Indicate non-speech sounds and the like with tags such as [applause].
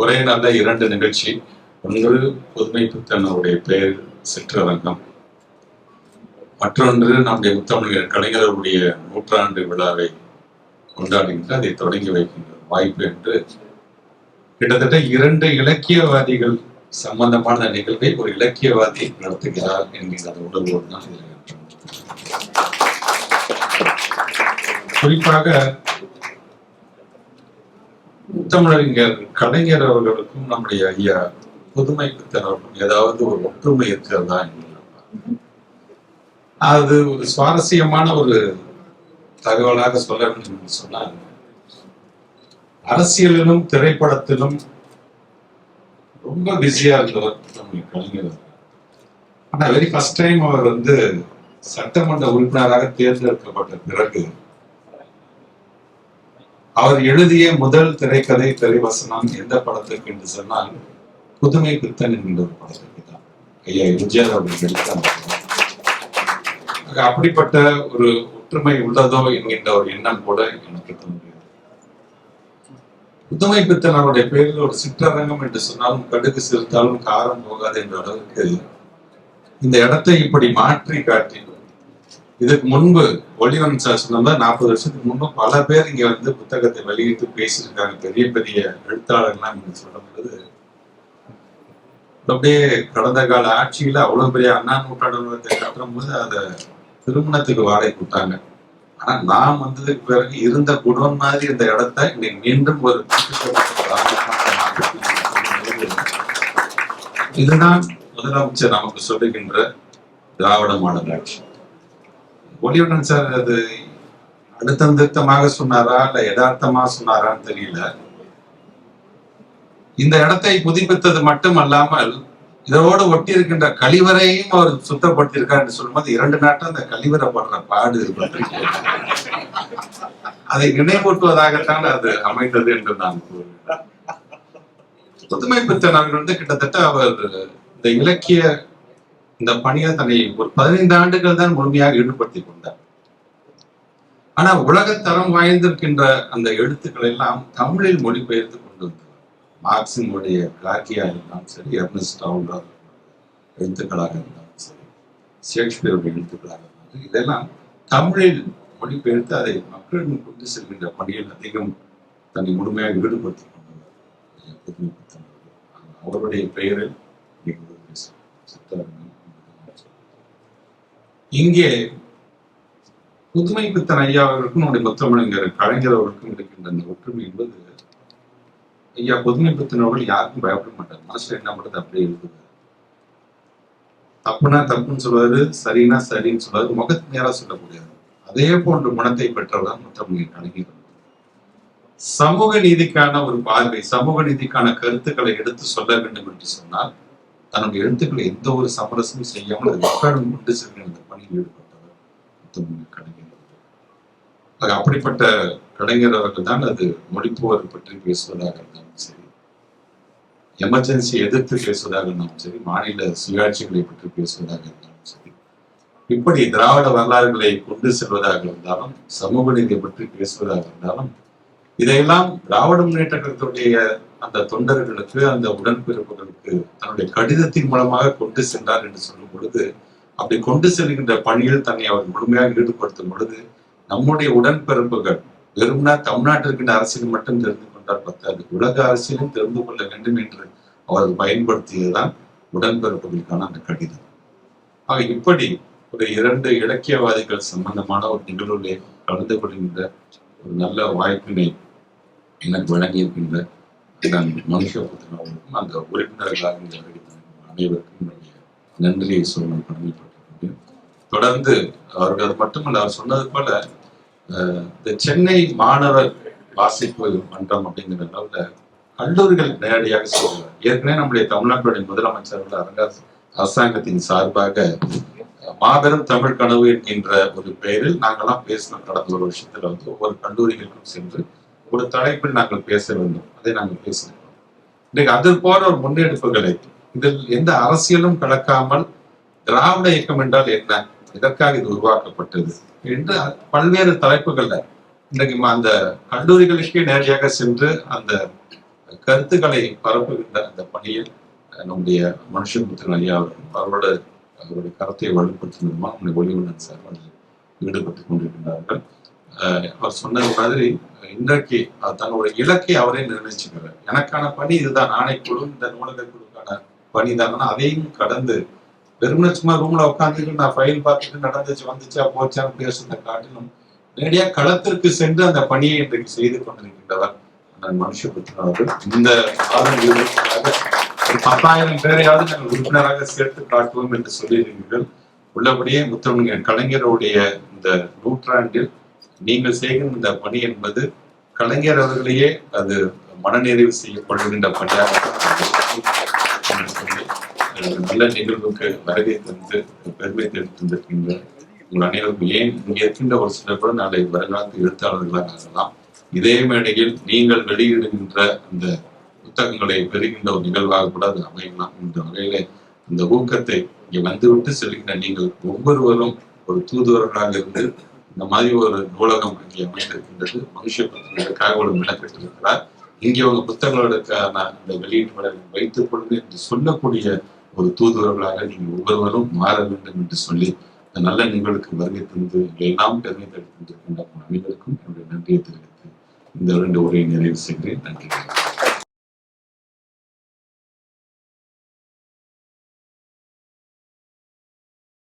ஒரே நல்ல இரண்டு நிகழ்ச்சி. ஒன்று புதுமை புத்தனுடைய பெயர் சிற்றரங்கம். மற்றொன்று நம்முடைய முத்தமிழர் கலைஞர்களுடைய நூற்றாண்டு விழாவை கொண்டாடுகின்ற அதை தொடங்கி வைக்கின்ற வாய்ப்பு என்று கிட்டத்தட்ட இரண்டு இலக்கியவாதிகள் சம்பந்தமான நிகழ்வை ஒரு இலக்கியவாதி நடத்துகிறார் என்கிற அந்த உணர்வோடு தான் குறிப்பாக முத்தமிழறிஞர் கலைஞர் அவர்களுக்கும் நம்முடைய ஐயா புதுமை ஏதாவது ஒரு ஒற்றுமை இருக்கிறதா அது ஒரு சுவாரஸ்யமான ஒரு தகவலாக சொல்ல வேண்டும் என்று சொன்னால் அரசியலிலும் திரைப்படத்திலும் ரொம்ப பிஸியா இருந்தவர் நம்முடைய கலைஞர் ஆனா வெரி ஃபர்ஸ்ட் டைம் அவர் வந்து சட்டமன்ற உறுப்பினராக தேர்ந்தெடுக்கப்பட்ட பிறகு அவர் எழுதிய முதல் திரைக்கதை திரைவசனம் எந்த படத்துக்கு என்று சொன்னால் புதுமை பித்தன் என்கின்ற ஒரு படத்துக்கு தான். ஐயா எம்ஜிஆர் அவர்கள் நடித்த அப்படிப்பட்ட ஒரு ஒற்றுமை உள்ளதோ என்கின்ற ஒரு எண்ணம் கூட எனக்கு தோன்றியது. புதுமை பித்தன் அவருடைய பேரில் ஒரு சிற்றரங்கம் என்று சொன்னாலும் கடுகு சிறுத்தாலும் காரம் போகாது என்ற அளவுக்கு இந்த இடத்தை இப்படி மாற்றி காட்டி இதுக்கு முன்பு ஒளிவன் சார் சொன்னதா நாற்பது வருஷத்துக்கு முன்பு பல பேர் இங்க வந்து புத்தகத்தை வெளியிட்டு பேசியிருக்காங்க. பெரிய பெரிய எழுத்தாளர்லாம் நீங்க சொல்லும்போது அப்படியே கடந்த கால ஆட்சியில அவ்வளவு பெரிய அண்ணா நூற்றாண்டு கட்டும் போது அதை திருமணத்துக்கு வாடகை கொடுத்தாங்க. ஆனா நான் வந்ததுக்கு பிறகு இருந்த குடோன் மாதிரி இந்த இடத்த இன்னைக்கு மீண்டும் ஒரு [laughs] இதுதான் முதலமைச்சர் நமக்கு சொல்லுகின்ற திராவிட மாடல் ஆட்சி. ஒளியுடன் சார் அது அழுத்தம் திருத்தமாக சொன்னாரா இல்ல யதார்த்தமா சொன்னாரான்னு தெரியல. இந்த இடத்தை புதுப்பித்தது மட்டும் அல்லாமல் இதோடு ஒட்டி இருக்கின்ற கழிவறையும் அவர் சுத்தப்படுத்தியிருக்கார் என்று சொல்லும்போது இரண்டு நாட்டம் அந்த கழிவறை படுற பாடு பற்றி அதை நினைவூட்டுவதாகத்தான் அது அமைந்தது என்று நான் கூறுகிறேன். புதுமை பித்தன் அவர்கள் வந்து கிட்டத்தட்ட அவர் இந்த இலக்கிய இந்த பணியை தன்னை ஒரு பதினைந்து ஆண்டுகள் தான் முழுமையாக ஈடுபடுத்திக் கொண்டார். ஆனா உலகத்தரம் வாய்ந்திருக்கின்ற அந்த எழுத்துக்கள் எல்லாம் தமிழில் மொழிபெயர்த்து கொண்டு வந்தார் மார்க்சினுடைய கிளாக்கியா இருந்தாலும் சரி எர்னஸ்ட் எழுத்துக்களாக இருந்தாலும் சரி ஷேக்ஸ்பியருடைய எழுத்துக்களாக இருந்தாலும் இதெல்லாம் தமிழில் மொழிபெயர்த்து அதை மக்களிடம் கொண்டு செல்கின்ற பணியில் அதிகம் தன்னை முழுமையாக ஈடுபடுத்திக் கொண்டவர். அவருடைய பெயரில் இன்னைக்கு இங்கே புதுமை பித்தன் ஐயா அவர்களுக்கும் நம்முடைய முத்தமிழங்கர் கலைஞர் அவர்களுக்கும் இருக்கின்ற அந்த ஒற்றுமை என்பது ஐயா புதுமை பித்தன் அவர்கள் யாருக்கும் பயப்பட மாட்டார். மனசுல என்ன பண்றது அப்படியே இருக்குது. தப்புனா தப்புன்னு சொல்வாரு சரினா சரின்னு சொல்வாரு முகத்து நேரா சொல்லக்கூடியது அதே போன்ற குணத்தை பெற்றவர் முத்தமிழ் கலைஞர் சமூக நீதிக்கான ஒரு பார்வை சமூக நீதிக்கான கருத்துக்களை எடுத்து சொல்ல வேண்டும் என்று சொன்னால் தன்னுடைய எழுத்துக்களை எந்த ஒரு சமரசமும் செய்யாமல் அது கொண்டு செல்கிற இந்த பணியில் ஈடுபட்டவர் முத்தமிழ் கலைஞர் அவர்கள். அப்படிப்பட்ட கலைஞர் அவர்கள் தான் அது மொழிப்போர் பற்றி பேசுவதாக இருந்தாலும் சரி எமர்ஜென்சி எதிர்த்து பேசுவதாக இருந்தாலும் சரி மாநில சுயாட்சிகளை பற்றி பேசுவதாக இருந்தாலும் சரி இப்படி திராவிட வரலாறுகளை கொண்டு செல்வதாக இருந்தாலும் சமூக நீதியை பற்றி பேசுவதாக இருந்தாலும் இதையெல்லாம் திராவிட முன்னேற்ற கழகத்துடைய அந்த தொண்டர்களுக்கு அந்த உடன்பிறப்புகளுக்கு தன்னுடைய கடிதத்தின் மூலமாக கொண்டு சென்றார் என்று சொல்லும் பொழுது அப்படி கொண்டு செல்கின்ற பணியில் தன்னை அவர் முழுமையாக ஈடுபடுத்தும் பொழுது நம்முடைய உடன்பிறப்புகள் வெறும்னா தமிழ்நாட்டிற்கின்ற அரசியல் மட்டும் தெரிந்து கொண்டால் பத்தாது. உலக அரசியலும் தெரிந்து கொள்ள வேண்டும் என்று அவர் பயன்படுத்தியதுதான் உடன்பிறப்புகளுக்கான அந்த கடிதம். ஆக இப்படி ஒரு இரண்டு இலக்கியவாதிகள் சம்பந்தமான ஒரு நிகழ்வுகளை கலந்து கொள்கின்ற ஒரு நல்ல வாய்ப்பினை எனக்கு வழங்கியிருக்கின்ற நான் அந்த உறுப்பினர்களாக அனைவருக்கும் என்னுடைய நன்றியை சொல்ல கடமைப்பட்டிருக்கிறேன் தொடர்ந்து அவர்கள் அது மட்டுமல்ல அவர் சொன்னது போல அஹ், இந்த சென்னை மாணவர் வாசிப்பு மன்றம் அப்படிங்கிற அளவுல கல்லூரிகள் நேரடியாக சொல்லுவார். ஏற்கனவே நம்முடைய தமிழ்நாட்டுடைய முதலமைச்சர்கள் அரங்க அரசாங்கத்தின் சார்பாக மாபெரும் தமிழ் கனவு என்கின்ற ஒரு பெயரில் நாங்கெல்லாம் பேசினோம் கடந்த ஒரு வருஷத்துல வந்து ஒவ்வொரு கல்லூரிகளுக்கும் சென்று ஒரு தலைப்பில் நாங்கள் பேச வேண்டும். அதை நாங்கள் பேசினோம் இன்றைக்கு அது போற ஒரு முன்னெடுப்புகளை இதில் எந்த அரசியலும் கலக்காமல் திராவிட இயக்கம் என்றால் என்ன? எதற்காக இது உருவாக்கப்பட்டது? என்று பல்வேறு தலைப்புகள்ல இன்றைக்கு அந்த கல்லூரிகளுக்கே நேரடியாக சென்று அந்த கருத்துக்களை பரப்புகின்ற அந்த பணியில் நம்முடைய மனுஷபுத்திரன் ஐயா அவர்கள் அவரோட அவருடைய கருத்தை வலுப்படுத்தும் விதமாக நம்முடைய ஒளிவுடன் சார் ஈடுபட்டுக் ஈடுபட்டு கொண்டிருக்கின்றார்கள். அவர் சொன்னது மாதிரி இன்றைக்கு தன்னுடைய இலக்கை அவரே நிர்ணயிச்சுக்கிறார். எனக்கான பணி இதுதான் ஆணைக்குழு இந்த நூலக குழுக்கான பணி தான். அதையும் கடந்து வெறுமனே சும்மா ரூம்ல உட்காந்துட்டு நான் ஃபைல் பார்த்துட்டு நடந்துச்சு வந்துச்சா போச்சான்னு பேசுறதை காட்டிலும் நேரடியா களத்திற்கு சென்று அந்த பணியை இன்றைக்கு செய்து கொண்டிருக்கின்றவர் நான் மனுஷபுத்திரன் அவர்கள். இந்த மாதம் பத்தாயிரம் பேரையாவது நாங்கள் உறுப்பினராக சேர்த்து காட்டுவோம் என்று சொல்லியிருக்கிறீர்கள். உள்ளபடியே முத்தமிழ் கலைஞருடைய இந்த நூற்றாண்டில் நீங்கள் செய்கிற இந்த பணி என்பது கலைஞர் அவர்களையே அது மனநிறைவு செய்யப்படுகின்ற பணியாக நல்ல நிகழ்வுக்கு வருகை தந்து பெருமை தெரிவித்திருக்கின்ற உங்கள் அனைவருக்கும். ஏன்? இங்கே இருக்கின்ற ஒரு சிலர் கூட நாளை வருங்காலத்து எழுத்தாளர்களாக ஆகலாம். இதே மேடையில் நீங்கள் வெளியிடுகின்ற அந்த புத்தகங்களை பெறுகின்ற ஒரு நிகழ்வாக கூட அது அமையலாம். இந்த வகையில இந்த ஊக்கத்தை இங்கே வந்துவிட்டு செல்கின்ற நீங்கள் ஒவ்வொருவரும் ஒரு தூதுவர்களாக இருந்து இந்த மாதிரி ஒரு நூலகம் இங்கே அமைந்திருக்கின்றது. மனுஷ பத்திரிகைக்காக ஒரு விளக்கிட்டிருக்கிறார் இங்கே ஒரு புத்தகங்களுக்கான அந்த வெளியீட்டு விலை வைத்துக் கொள்ளுங்க என்று சொல்லக்கூடிய ஒரு தூதுவர்களாக நீங்கள் ஒவ்வொருவரும் மாற வேண்டும் என்று சொல்லி இந்த நல்ல நிகழ்வுக்கு வருகை தந்து எல்லாம் பெருமை தடுத்திருக்கின்ற அனைவருக்கும் என்னுடைய நன்றியை தெரிவித்து இந்த இரண்டு உரையை நிறைவு செய்கிறேன். நன்றி.